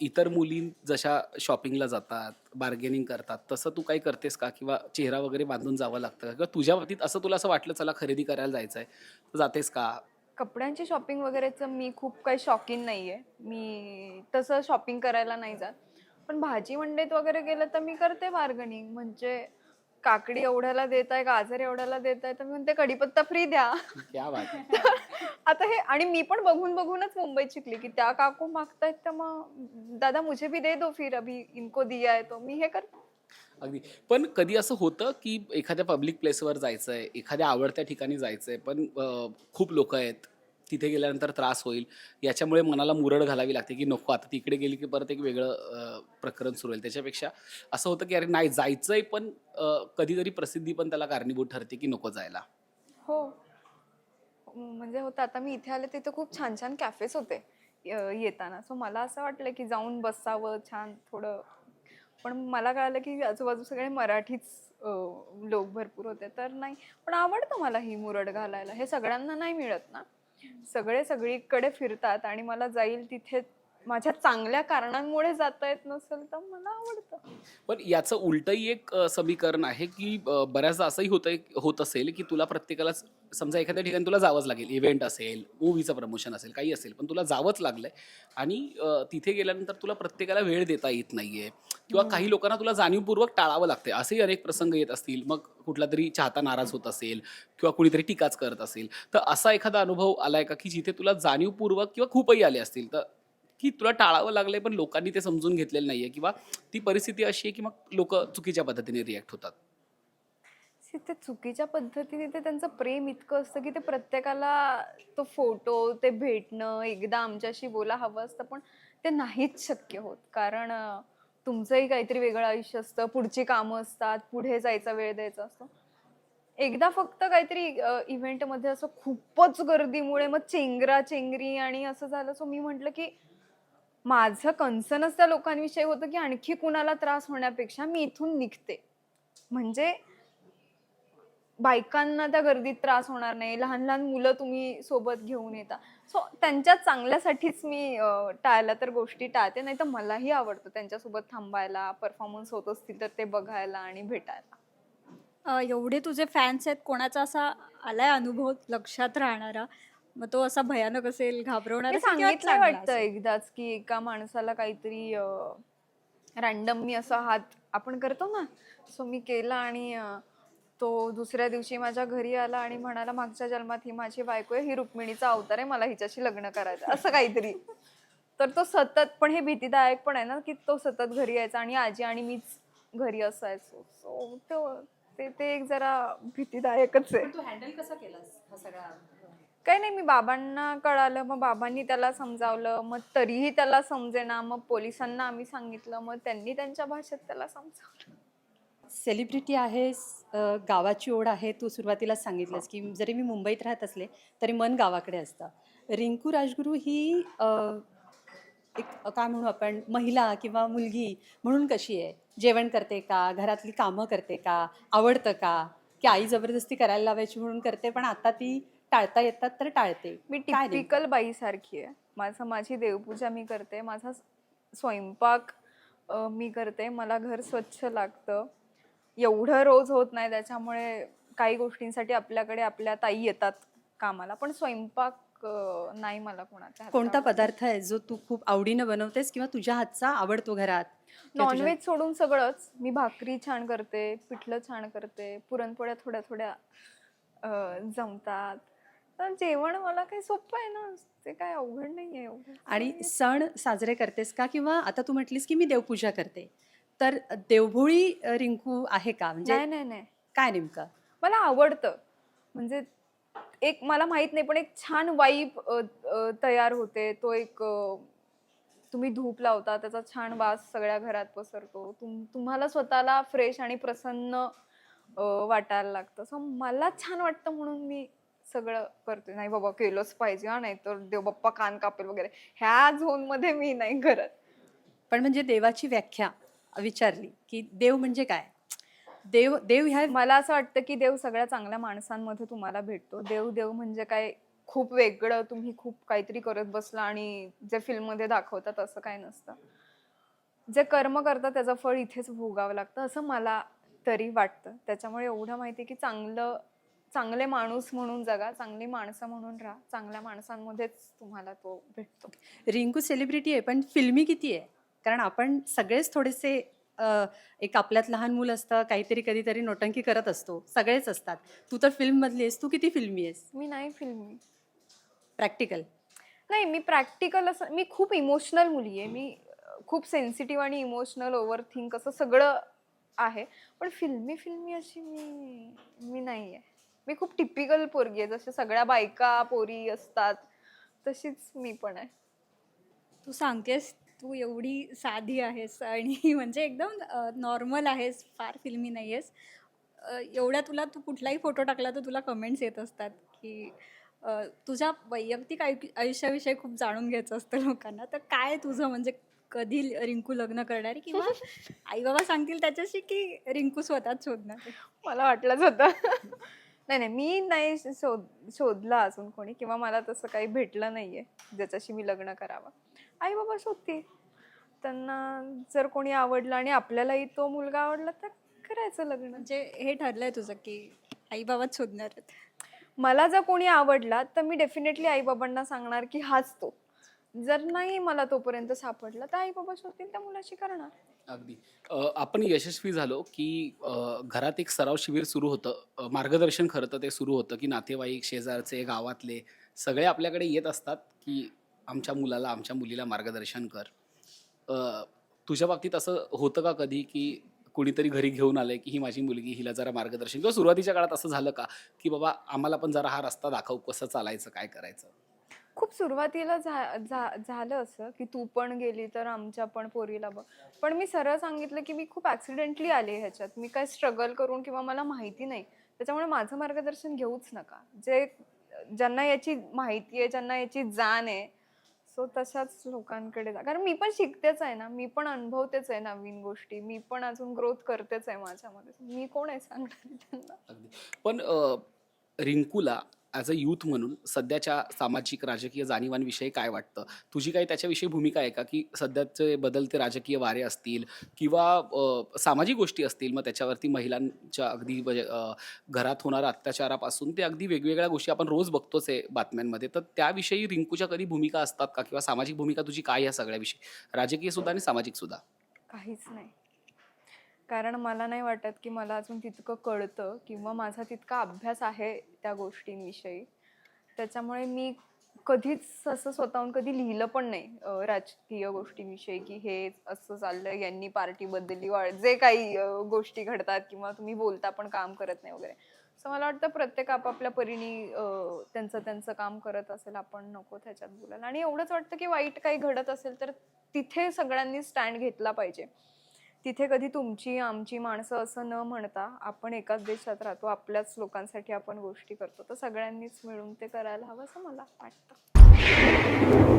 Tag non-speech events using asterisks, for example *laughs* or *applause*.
इतर मुली जशा शॉपिंगला जातात बार्गेनिंग करतात तसं तू काही करतेस का? किंवा चेहरा वगैरे बांधून जावं लागतं का? किंवा तुझ्या बाबतीत असं तुला असं वाटलं चला खरेदी करायला जायचं आहे तर जातेस का? कपड्यांची शॉपिंग वगैरेचं मी खूप काही शौकीन नाही आहे मी तसं शॉपिंग करायला नाही जात. पण भाजी मंडईत वगैरे गेलं तर मी करते बार्गनिंग म्हणजे काकडी एवढ्याला देत आहे गाजर एवढ्याला देत आहे तर मी म्हणते कढीपत्ता फ्री द्या. क्या बात आहे. *laughs* आता हे आणि मी पण बघून बघूनच मुंबईत शिकली की त्या काकू मागतायत तर मग दादा मुझे भी दे दो फिर अभी इनको दिया है तो मी हे करते अगदी. पण कधी असं होतं की एखाद्या पब्लिक प्लेसवर जायचं आहे एखाद्या आवडत्या ठिकाणी जायचं आहे पण अं, खूप लोक आहेत तिथे गेल्यानंतर त्रास होईल. याच्यामुळे मनाला मुरड घालावी लागते की नको आता तिकडे गेली की परत एक वेगळं प्रकरण सुरू होईल. त्याच्यापेक्षा असं होतं की अरे नाही जायचंय पण कधीतरी प्रसिद्धी पण त्याला कारणीभूत ठरते की नको जायला. हो. म्हणजे होतं आता मी इथे आले तिथे खूप छान छान कॅफेस होते येताना. सो मला असं वाटलं की जाऊन बसावं छान थोडं. पण मला कळालं की आजूबाजू सगळे मराठीच लोक भरपूर होते. तर नाही पण आवडतं मला ही मुरड घालायला. हे सगळ्यांना नाही मिळत ना? सगळे सगळीकडे फिरतात आणि मला जाईल तिथे माझ्या चांगल्या कारणांमुळे जाता येत नसेल तर मला आवडतं. पण याचं उलटही एक अ, समीकरण आहे की अ, बऱ्याचदा असंही होतं होत असेल की तुला प्रत्येकाला स- समजा एखाद्या ठिकाणी तुला जावंच लागेल इव्हेंट असेल मूवीचं प्रमोशन असेल काही असेल पण तुला जावंच लागलंय आणि अ, तिथे गेल्यानंतर तुला प्रत्येकाला वेळ देता येत नाहीये किंवा काही लोकांना तुला जाणीवपूर्वक टाळावं लागते असेही अनेक प्रसंग येत असतील मग कुठला तरी चाहता नाराज होत असेल किंवा कुणीतरी टीकाच करत असेल. तर असा एखादा अनुभव आलाय का की जिथे तुला जाणीवपूर्वक किंवा खूपही आले असतील तर की तुला टाळावं लागलंय पण लोकांनी ते समजून घेतलेलं नाहीये किंवा ती परिस्थिती अशी आहे की मग लोक चुकीच्या पद्धतीने रिॲक्ट होतात. ते चुकीच्या पद्धतीने ते त्यांचं प्रेम इतकं असतं की ते प्रत्येकाला तो फोटो ते भेटणं एकदा आमच्याशी बोला हवं असतं पण ते नाहीच शक्य होत. कारण तुमचंही काहीतरी वेगळं आयुष्य असतं पुढची कामं असतात पुढे जायचा वेळ द्यायचा असतो. एकदा फक्त काहीतरी इव्हेंटमध्ये असं खूपच गर्दीमुळे मग चेंगरा चेंगरी आणि असं झालं सो मी म्हटलं की माझं कन्सर्नच त्या लोकांविषयी होतं की आणखी कुणाला त्रास होण्यापेक्षा मी इथून निघते. म्हणजे बायकांना त्या गर्दीत त्रास होणार नाही. लहान लहान मुलं तुम्ही सोबत घेऊन येता. सो त्यांच्या चांगल्यासाठीच मी टाळायला टाळल्या तर गोष्टी टाळते. नाही तर मलाही आवडतं त्यांच्यासोबत थांबायला. परफॉर्मन्स होत असतील तर ते बघायला आणि भेटायला. एवढे तुझे फॅन्स आहेत. कोणाचा असा आलाय अनुभव लक्षात राहणारा? मग तो असा भयानक असेल घाबरवणारा सांगितलं वाटतं? एकदाच की एका माणसाला काहीतरी रॅन्डम मी असा हात आपण करतो ना सो मी केला आणि तो दुसऱ्या दिवशी माझ्या घरी आला आणि म्हणाला मागच्या जन्मात ही माझी बायको आहे ही रुक्मिणीचा अवतार आहे मला हिच्याशी लग्न करायचं असं काहीतरी. तर तो सतत पण हे भीतीदायक पण आहे ना की तो सतत घरी यायचा आणि आजी आणि मीच घरी असायचो. सो ते ते एक जरा भीतीदायकच आहे. तू हँडल कसा केलास हा सगळा? काही नाही मी बाबांना कळालं मग बाबांनी त्याला समजावलं मग तरीही त्याला समजेना मग पोलिसांना आम्ही सांगितलं मग त्यांनी त्यांच्या भाषेत त्याला समजावलं. सेलिब्रिटी आहेस अ, गावाची ओढ आहे तू सुरुवातीला सांगितलंस की जरी मी मुंबईत राहत असले तरी मन गावाकडे असतं. रिंकू राजगुरू ही अ, एक काय म्हणू आपण महिला किंवा मुलगी म्हणून कशी आहे? जेवण करते का? घरातली कामं करते का? आवडतं का? की आई जबरदस्ती करायला लावायची म्हणून करते पण आता ती टाळता येतात तर टाळते. मी काय? टिपिकल बाईसारखी आहे. माझं माझी देवपूजा मी करते. माझा स्वयंपाक अं, मी करते. मला घर स्वच्छ लागतं. एवढं रोज होत नाही. त्याच्यामुळे काही गोष्टींसाठी आपल्याकडे आपल्या ताई येतात कामाला. पण स्वयंपाक अं, नाही मला हातचा. कोणता. पदार्थ आहे जो तू खूप आवडीनं बनवतेस किंवा तुझ्या हातचा आवडतो घरात? किंवा तुझ्या- नॉनव्हेज सोडून सगळंच. मी भाकरी छान करते पिठलं छान करते. पुरणपोळ्या थोड्या थोड्या अं, जमतात. तर जेवण मला काही सोपं आहे ना. ते काय अवघड नाही आहे एवढं. आणि सण साजरे करतेस का? किंवा आता तू म्हटलीस की मी देवपूजा करते. तर देवभोळी अ, रिंकू आहे का? म्हणजे नाही नाही नाही. काय नेमकं? मला आवडतं. म्हणजे एक मला माहीत नाही पण एक छान वाईब तयार होते. तो एक अ, तुम्ही धूप लावता त्याचा छान वास सगळ्या घरात पसरतो. तुम तुम्हाला स्वतःला फ्रेश आणि प्रसन्न अ, वाटायला लागतं. सो मला छान वाटतं म्हणून मी सगळं करते नाही बाबा केलंच पाहिजे हा नाही तर देव बाप्पा कान कापेल वगैरे. ह्या झोनमध्ये मी नाही करत. पण म्हणजे देवाची व्याख्या विचारली की देव म्हणजे काय? देव देव ह्या मला असं वाटतं की देव सगळ्या चांगल्या माणसांमध्ये तुम्हाला भेटतो. देव देव म्हणजे काय? खूप वेगळं तुम्ही खूप काहीतरी करत बसला आणि जे फिल्ममध्ये दाखवतात असं काय नसतं. जे कर्म करतात त्याचं फळ इथेच भोगावं लागतं असं मला तरी वाटतं. त्याच्यामुळे एवढं माहिती की चांगलं चांगले माणूस म्हणून जगा चांगली माणसं म्हणून राहा. चांगल्या माणसांमध्येच तुम्हाला तो भेटतो. रिंकू सेलिब्रिटी आहे पण फिल्मी किती आहे? कारण आपण सगळेच थोडेसे एक आपल्यात लहान मूल असतं काहीतरी कधीतरी नोटंकी करत असतो. सगळेच असतात. तू तर फिल्ममधली आहेस. तू किती फिल्मी आहेस? मी नाही फिल्मी प्रॅक्टिकल नाही मी प्रॅक्टिकल असं मी खूप इमोशनल मुली आहे. मी खूप सेन्सिटिव्ह आणि इमोशनल ओव्हर थिंक असं सगळं आहे. पण फिल्मी फिल्मी अशी मी मी नाही आहे मी खूप टिपिकल पोरगी आहे. जसे सगळ्या बायका पोरी असतात तशीच मी पण आहे. तू सांगतेस तू एवढी साधी आहेस आणि *laughs* म्हणजे एकदम नॉर्मल आहेस फार फिल्मी नाही आहेस एवढ्या तुला तू कुठलाही फोटो टाकला तर तुला कमेंट्स येत असतात की तुझ्या वैयक्तिक आयु आयुष्याविषयी खूप जाणून घ्यायचं असतं लोकांना. तर काय तुझं म्हणजे कधी रिंकू लग्न करणार किंवा आई बाबा सांगतील त्याच्याशी की रिंकू स्वतःच शोधणार? मला वाटलंच होतं. नाही नाही मी नाही शोध शोधलं अजून कोणी किंवा मला तसं काही भेटलं नाहीये ज्याच्याशी मी लग्न करावं. आई बाबा शोधतील. त्यांना जर कोणी आवडलं आणि आपल्यालाही तो मुलगा आवडला तर करायचं लग्न. म्हणजे हे ठरलंय तुझं की आई बाबाच शोधणार आहेत. मला जर कोणी आवडला तर मी डेफिनेटली आई बाबांना सांगणार की हाच तो. जर नाही मला तोपर्यंत सापडला तर आई बाबा शोधतील त्या मुलाशी करणार. अगदी. अ, आपण यशस्वी झालो की अ, घरात एक सराव शिबिर सुरू होतं. अ, मार्गदर्शन खरं तर ते सुरू होतं की नातेवाईक शेजारचे गावातले सगळे आपल्याकडे येत असतात की आमच्या मुलाला आमच्या मुलीला मार्गदर्शन कर. अ, तुझ्या बाबतीत असं होतं का कधी की कुणीतरी घरी घेऊन आलंय की ही माझी मुलगी हिला जरा मार्गदर्शन किंवा सुरुवातीच्या काळात असं झालं का? की बाबा आम्हाला पण जरा हा रस्ता दाखव कसं चालायचं काय करायचं? खूप सुरुवातीला झा झा- झालं असं की तू पण गेली तर आमच्या पण पोरीला बघ. पण मी सरळ सांगितलं की मी खूप ॲक्सिडेंटली आले ह्याच्यात. मी काय स्ट्रगल करून किंवा मला माहिती नाही. त्याच्यामुळे माझं मार्गदर्शन घेऊच नका. जे ज्यांना याची माहिती आहे ज्यांना याची जाण आहे सो तशाच लोकांकडे जा. कारण मी पण शिकतेच आहे ना. मी पण अनुभवतेच आहे नवीन गोष्टी. मी पण अजून ग्रोथ करतेच आहे माझ्यामध्ये. मी कोण आहे सांगणार त्यांना? पण रिंकूला ॲज अ यूथ म्हणून सध्याच्या सामाजिक राजकीय जाणीवांविषयी काय वाटतं? तुझी काही त्याच्याविषयी भूमिका आहे का? की सध्याचे बदलते राजकीय वारे असतील किंवा सामाजिक गोष्टी असतील मग त्याच्यावरती महिलांच्या अगदी म्हणजे, घरात होणाऱ्या अत्याचारापासून ते अगदी वेगवेगळ्या गोष्टी आपण रोज बघतोच आहे बातम्यांमध्ये. तर त्याविषयी रिंकूच्या कधी भूमिका असतात का? किंवा सामाजिक भूमिका तुझी काय या सगळ्याविषयी? राजकीय सुद्धा आणि सामाजिक सुद्धा. काहीच नाही. कारण मला नाही वाटत की मला अजून तितकं कळतं किंवा माझा तितका अभ्यास आहे त्या गोष्टींविषयी. त्याच्यामुळे मी कधीच असं स्वतःहून कधी लिहिलं पण नाही राजकीय गोष्टींविषयी की हे असं चाललं यांनी पार्टी बदलली वाढ जे काही गोष्टी घडतात किंवा तुम्ही बोलता पण काम करत नाही वगैरे. सो मला वाटतं प्रत्येक आपापल्या परीने त्यांचं त्यांचं काम करत असेल आपण नको त्याच्यात बोलायला. आणि एवढंच वाटतं की वाईट काही घडत असेल तर तिथे सगळ्यांनी स्टँड घेतला पाहिजे. तिथे कधी तुमची आमची माणसं असं न म्हणता आपण एकाच देशात राहतो आपल्याच लोकांसाठी आपण गोष्टी करतो. तर सगळ्यांनीच मिळून ते करायला हवं असं मला वाटतं.